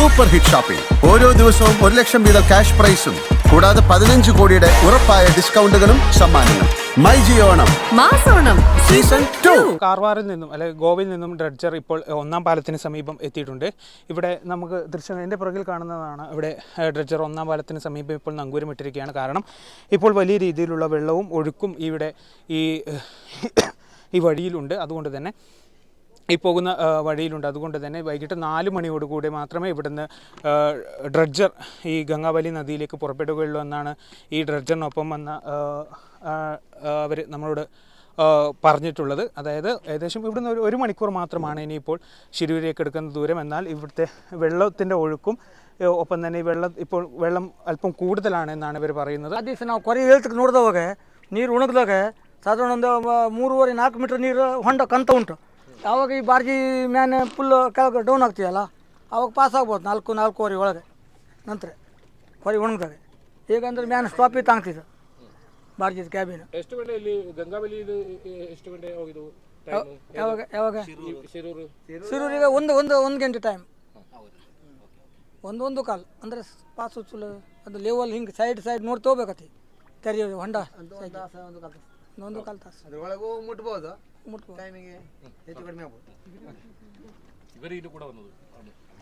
Super hit shopping ഓരോ ദിവസവും ഒരു ലക്ഷം വീതം ക്യാഷ് പ്രൈസും. കൂടാതെ പതിനഞ്ച് കോടിയുടെ ഉറപ്പായ ഡിസ്കൗണ്ടുകളും സമ്മാനങ്ങളും. മൈ ജിയോണം മാസോണം സീസൺ ടു. കാർവാറിൽ നിന്നും അല്ലെ ഗോവയിൽ നിന്നും ഡ്രഡ്ജർ ഇപ്പോൾ ഒന്നാം പാലത്തിന് സമീപം എത്തിയിട്ടുണ്ട്. ഇവിടെ നമുക്ക് ദൃശ്യം എന്റെ പുറകിൽ കാണുന്നതാണ് ഇവിടെ ഡ്രഡ്ജർ ഒന്നാം പാലത്തിന് സമീപം ഇപ്പോൾ നങ്കൂരം ഇട്ടിരിക്കുകയാണ്. കാരണം ഇപ്പോൾ വലിയ രീതിയിലുള്ള വെള്ളവും ഒഴുക്കും ഇവിടെ ഈ ഈ വഴിയിലുണ്ട്. അതുകൊണ്ട് തന്നെ ഈ പോകുന്ന ആ, വഴിയിലുണ്ട് അതുകൊണ്ട് തന്നെ വൈകിട്ട് നാല് മണിയോടുകൂടി മാത്രമേ ഇവിടുന്ന് ആ, ഡ്രഡ്ജർ ഈ ഗംഗാവലി നദിയിലേക്ക് പുറപ്പെടുകയുള്ളൂ എന്നാണ് ഈ ഡ്രഡ്ജറിനൊപ്പം വന്ന അവർ നമ്മളോട് ആ, പറഞ്ഞിട്ടുള്ളത് അതായത് ഏകദേശം ഇവിടുന്ന് ഒരു ഒരു മണിക്കൂർ മാത്രമാണ് ഇനിയിപ്പോൾ ശിരൂരിലേക്ക് എടുക്കുന്ന ദൂരം എന്നാൽ ഇവിടുത്തെ വെള്ളത്തിൻ്റെ ഒഴുക്കും ഏ, ഒപ്പം തന്നെ ഈ വെള്ളം ഇപ്പോൾ വെള്ളം അല്പം കൂടുതലാണ് എന്നാണ് ഇവർ പറയുന്നത് ಆ ದಿವಸ ನಾವು ಕೊರೆ ಹೇಳ್ತಕ್ಕೆ ನೋಡಿದವಾಗ ನೀರು ಉಣಗ್ದಾಗ ಸಾಧಾರಣ ಒಂದು ಮ- ಮೂರುವರೆ ನಾಲ್ಕು ಮೀಟ್ರ್ ನೀರು ಹೊಂಡ ಕಂತ ಉಂಟು ಆವಾಗ ಈ ಬಾರ್ಜಿ ಮ್ಯಾನ್ ಫುಲ್ಲು ಕೆಳಗೆ ಡೌನ್ ಆಗ್ತೀವಲ್ಲ ಅವಾಗ ಪಾಸ್ ಆಗ್ಬೋದು ನಾಲ್ಕು ನಾಲ್ಕೂವರೆ ಒಳಗೆ ನಂತರ ಹೊರಿ ಒಣಗ್ದಾಗ ಈಗಂದ್ರೆ ಮ್ಯಾನ್ ಸ್ಟಾಪಿಗೆ ತಾಂಗ್ತಿದ್ದು ಬಾರ್ಜಿದ ಕ್ಯಾಬಿನ್ ಎಷ್ಟು ಗಂಟೆ ಇಲ್ಲಿ ಗಂಗಾವಲಿ ಎಷ್ಟು ಗಂಟೆ ಹೋಗಿದ್ದು ಯಾವಾಗ ಯಾವಾಗ? ಶಿರೂರು. ಶಿರೂರಿಗೆ ಒಂದು ಒಂದು ಒಂದು ಗಂಟೆ ಟೈಮ್ ಒಂದೊಂದು ಕಾಲ್ ಕಾಲು ಅಂದರೆ ಪಾಸ್ ಚುಲ ಅದು ಲೆವೆಲ್ ಹಿಂಗೆ ಸೈಡ್ ಸೈಡ್ ನೋಡಿ ತೊಗೋಬೇಕತಿ ತೆರೆಯೋದು ಹೊಂಡ ನೊಂದು ಕಾಲು ತಾಸು. ಅದ್ರೊಳಗೂ ಮುಟ್ಬೋದು. ಮುಟ್ಬೋದು. ಟೈಮಿಗೆ ಹೆಚ್ಚು ಕಡಿಮೆ ಆಗ್ಬೋದು. ಇವರೇ ಇದು ಕೂಡ ಬಂದದ್ದು?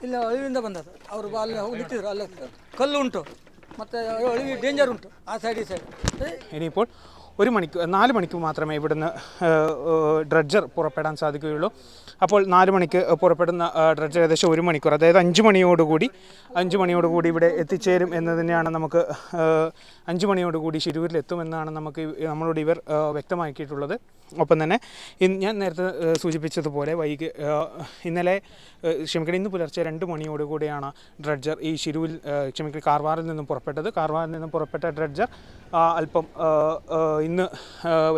ಇಲ್ಲ ಅಳಿವಿಂದ ಬಂದದ್ದು. ಅವರು ಅಲ್ಲಿ ಹೋಗಿ ನಿಂತಿದ್ರು ಅಲ್ಲ. ಕಲ್ಲು ಉಂಟು. ಮತ್ತು ಅಳಿವಿ ಡೇಂಜರ್ ಉಂಟು. ಆ ಸೈಡ್ ಈ ಸೈಡ್ ರಿಪೋರ್ಟ್ ഒരു മണിക്കൂർ നാല് മണിക്കൂർ മാത്രമേ ഇവിടുന്ന് ഡ്രഡ്ജർ പുറപ്പെടാൻ സാധിക്കുകയുള്ളൂ. അപ്പോൾ നാല് മണിക്ക് പുറപ്പെടുന്ന ഡ്രഡ്ജർ ഏകദേശം ഒരു മണിക്കൂർ അതായത് അഞ്ച് മണിയോടുകൂടി അഞ്ച് മണിയോടുകൂടി ഇവിടെ എത്തിച്ചേരും എന്ന് തന്നെയാണ് നമുക്ക് അഞ്ച് മണിയോടുകൂടി ശിരൂരിലെത്തുമെന്നാണ് നമുക്ക് നമ്മളോട് ഇവർ വ്യക്തമാക്കിയിട്ടുള്ളത്. ഒപ്പം തന്നെ ഞാൻ നേരത്തെ സൂചിപ്പിച്ചതുപോലെ വൈകി ഇന്നലെ ക്ഷമിക്കണം ഇന്ന് പുലർച്ചെ രണ്ട് മണിയോടുകൂടിയാണ് ഡ്രഡ്ജർ ഈ ശിരൂരിൽ ക്ഷമിക്കണം കാർവാറിൽ നിന്നും പുറപ്പെട്ടത്. കാർവാറിൽ നിന്നും പുറപ്പെട്ട ഡ്രഡ്ജർ അല്പം ഇന്ന്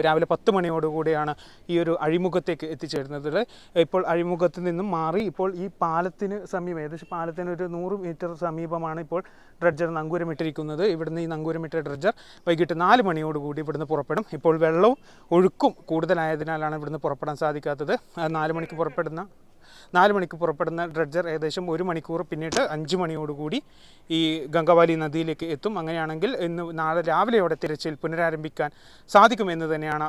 രാവിലെ പത്ത് മണിയോടുകൂടിയാണ് ഈ ഒരു അഴിമുഖത്തേക്ക് എത്തിച്ചേരുന്നത്. ഇപ്പോൾ അഴിമുഖത്ത് നിന്നും മാറി ഇപ്പോൾ ഈ പാലത്തിന് സമീപം ഏകദേശം പാലത്തിന് ഒരു നൂറ് മീറ്റർ സമീപമാണ് ഇപ്പോൾ ഡ്രഡ്ജർ നങ്കൂരമിട്ടിരിക്കുന്നത്. ഇവിടുന്ന് ഈ നങ്കൂരമിട്ട ഡ്രഡ്ജർ വൈകിട്ട് നാല് മണിയോടുകൂടി ഇവിടുന്ന് പുറപ്പെടും. ഇപ്പോൾ വെള്ളവും ഒഴുക്കും കൂടുതലായതിനാലാണ് ഇവിടുന്ന് പുറപ്പെടാൻ സാധിക്കാത്തത്. നാല് മണിക്ക് പുറപ്പെടുന്ന നാല് മണിക്ക് പുറപ്പെടുന്ന ഡ്രഡ്ജർ ഏകദേശം ഒരു മണിക്കൂർ പിന്നിട്ട് അഞ്ച് മണിയോടുകൂടി ഈ ഗംഗാവാലി നദിയിലേക്ക് എത്തും. അങ്ങനെയാണെങ്കിൽ ഇന്ന് നാളെ രാവിലെയോടെ തിരച്ചിൽ പുനരാരംഭിക്കാൻ സാധിക്കുമെന്ന് തന്നെയാണ്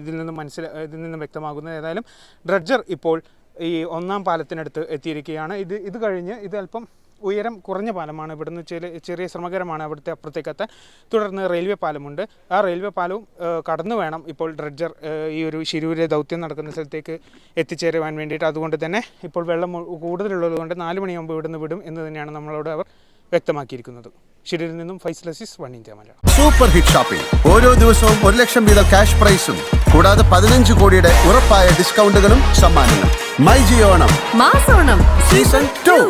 ഇതിൽ നിന്നും മനസ്സിൽ ഇതിൽ നിന്നും വ്യക്തമാകുന്നത്. ഏതായാലും ഡ്രഡ്ജർ ഇപ്പോൾ ഈ ഒന്നാം പാലത്തിനടുത്ത് എത്തിയിരിക്കുകയാണ്. ഇത് ഇത് കഴിഞ്ഞ് ഇത് അല്പം ഉയരം കുറഞ്ഞ പാലമാണ് ഇവിടുന്ന് ചെറിയ ചെറിയ ശ്രമകരമാണ് അവിടുത്തെ അപ്പുറത്തേക്കത്തെ. തുടർന്ന് റെയിൽവേ പാലമുണ്ട്. ആ റെയിൽവേ പാലവും കടന്നു വേണം ഇപ്പോൾ ഡ്രഡ്ജർ ഈ ഒരു ശിരൂരിലെ ദൗത്യം നടക്കുന്ന സ്ഥലത്തേക്ക് എത്തിച്ചേരുവാൻ വേണ്ടിയിട്ട്. അതുകൊണ്ട് തന്നെ ഇപ്പോൾ വെള്ളം കൂടുതലുള്ളതുകൊണ്ട് കൂടുതലുള്ളത് കൊണ്ട് നാല് മണിയാകുമ്പോൾ ഇവിടുന്ന് വിടും എന്ന് തന്നെയാണ് നമ്മളോട് അവർ വ്യക്തമാക്കിയിരിക്കുന്നത്. ശിരൂരിൽ നിന്നും ഫൈസ്ലസിസ് Aziz one India Malayalam. Super hit shopping ഓരോ ദിവസവും ഒരു ലക്ഷം വീതം ക്യാഷ് പ്രൈസും കൂടാതെ പതിനഞ്ച് കോടിയുടെ ഉറപ്പായ ഡിസ്കൗണ്ടുകളും സമ്മാനങ്ങളും. മൈ ജിയോണം മാസോണം. Season two.